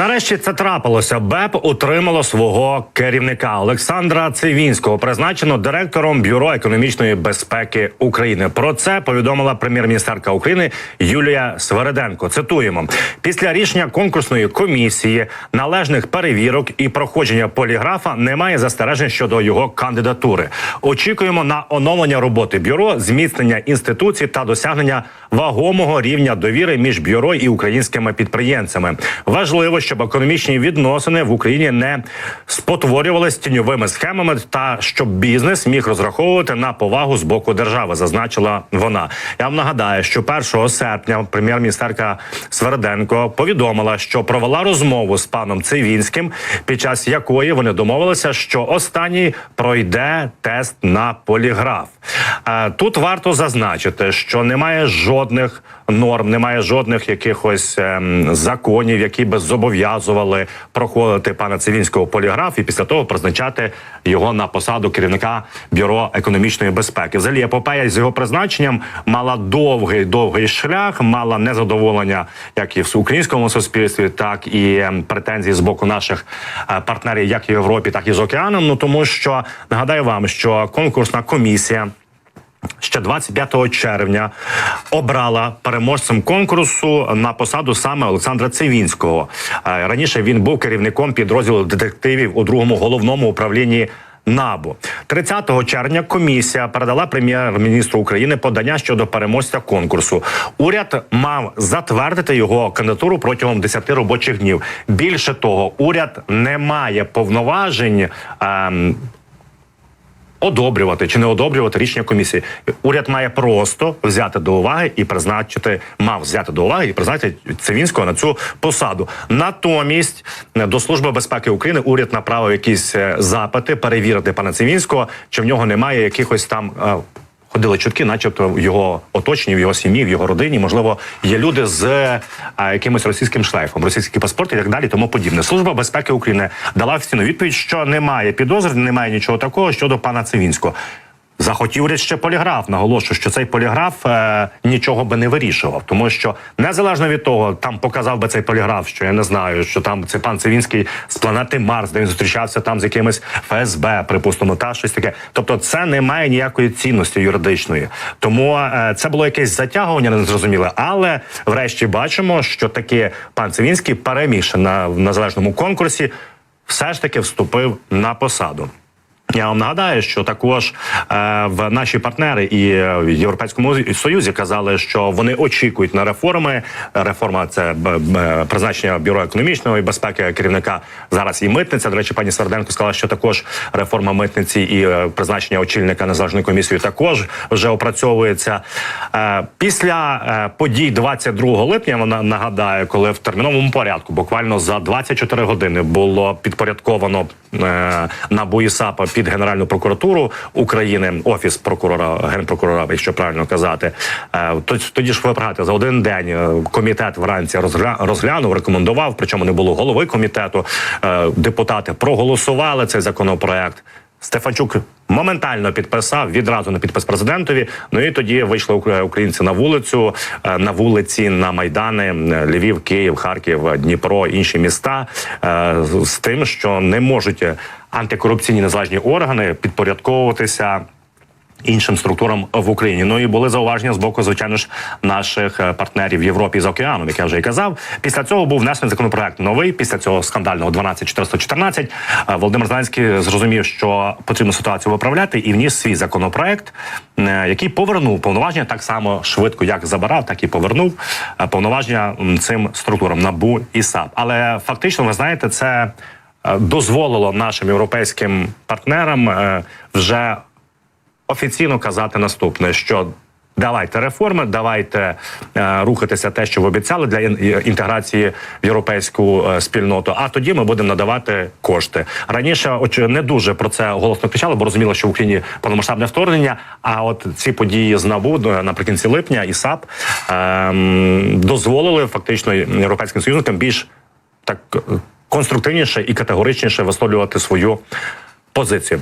Нарешті це трапилося. БЕП утримало свого керівника Олександра Цивінського, призначено директором бюро економічної безпеки України. Про це повідомила прем'єр-міністерка України Юлія Свереденко. Цитуємо після рішення конкурсної комісії належних перевірок і проходження поліграфа немає застережень щодо його кандидатури. Очікуємо на оновлення роботи бюро, зміцнення інституцій та досягнення вагомого рівня довіри між бюро і українськими підприємцями. Важливо, щоб економічні відносини в Україні не спотворювалися тіньовими схемами, та щоб бізнес міг розраховувати на повагу з боку держави, зазначила вона. Я вам нагадаю, що 1 серпня прем'єр-міністерка Сверденко повідомила, що провела розмову з паном Цивінським, під час якої вони домовилися, що останній пройде тест на поліграф. Е, Тут варто зазначити, що немає жодних норм, немає жодних якихось ем, законів, які би зобов'язували проходити пана Цивінського поліграф і після того призначати його на посаду керівника бюро економічної безпеки. Взагалі, епопея з його призначенням мала довгий довгий шлях, мала незадоволення як і в українському суспільстві, так і ем, претензії з боку наших е, партнерів, як в Європі, так і з океаном. Ну тому що нагадаю вам, що конкурсна комісія ще 25 червня обрала переможцем конкурсу на посаду саме Олександра Цивінського. Е, Раніше він був керівником підрозділу детективів у другому головному управлінні. НАБУ 30 червня комісія передала прем'єр-міністру України подання щодо переможця конкурсу. Уряд мав затвердити його кандидатуру протягом 10 робочих днів. Більше того, уряд не має повноважень. Ем, одобрювати чи не одобрювати рішення комісії. Уряд має просто взяти до уваги і призначити, мав взяти до уваги і призначити Цивінського на цю посаду. Натомість е, до служби безпеки України уряд направив якісь е, запити перевірити пана Цивінського, чи в нього немає якихось там. Е, Ходили чутки, начебто в його оточенні, в його сім'ї, в його родині. Можливо, є люди з а, якимось російським шлейфом, російські паспорти і так далі. Тому подібне. Служба безпеки України дала офіційну відповідь, що немає підозр, немає нічого такого щодо пана Цивінського. Захотів уряд ще поліграф. Наголошую, що цей поліграф е, нічого би не вирішував, тому що незалежно від того, там показав би цей поліграф, що я не знаю, що там це пан Цивінський з планети Марс, де він зустрічався там з якимось ФСБ, припустимо, та щось таке. Тобто, це не має ніякої цінності юридичної. Тому е, це було якесь затягування, незрозуміле. Але врешті бачимо, що таки пан Цивінський переміг на в незалежному конкурсі, все ж таки вступив на посаду. Я вам нагадаю, що також е, в наші партнери і е, в Європейському Союзі казали, що вони очікують на реформи. Реформа це б- призначення бюро економічної безпеки керівника зараз і митниця. До речі, пані Сверденко сказала, що також реформа митниці і е, призначення очільника незалежної комісії також вже опрацьовується. Е, після е, подій 22 липня. Вона нагадає, коли в терміновому порядку, буквально за 24 години, було підпорядковано е, НАБУ і САПа під Генеральну прокуратуру України, офіс прокурора генпрокурора, якщо правильно казати. Е, тоді, ж ви пригадуєте, за один день е, комітет вранці розглянув, рекомендував. Причому не було голови комітету. Е, депутати проголосували цей законопроект. Стефанчук моментально підписав відразу на підпис президентові. Ну і тоді вийшли українці на вулицю, е, на вулиці, на майдани Львів, Київ, Харків, Дніпро, інші міста е, з тим, що не можуть антикорупційні незалежні органи підпорядковуватися. Іншим структурам в Україні ну і були зауваження з боку, звичайно ж, наших е, партнерів в Європі за океаном, як я вже і казав. Після цього був внесений законопроект новий. Після цього скандального 12414 е, Володимир Зеленський зрозумів, що потрібно ситуацію виправляти, і вніс свій законопроект, е, який повернув повноваження так само швидко, як забирав, так і повернув повноваження цим структурам НАБУ і САП. Але фактично, ви знаєте, це дозволило нашим європейським партнерам вже офіційно казати наступне: що давайте реформи, давайте е, рухатися те, що ви обіцяли для інтеграції в європейську е, спільноту. А тоді ми будемо надавати кошти. Раніше очі не дуже про це голосно кричали, бо розуміло, що в Україні повномасштабне вторгнення. А от ці події з НАБУ е, наприкінці липня і САП ем, дозволили фактично європейським союзникам більш так е, конструктивніше і категоричніше висловлювати свою позицію.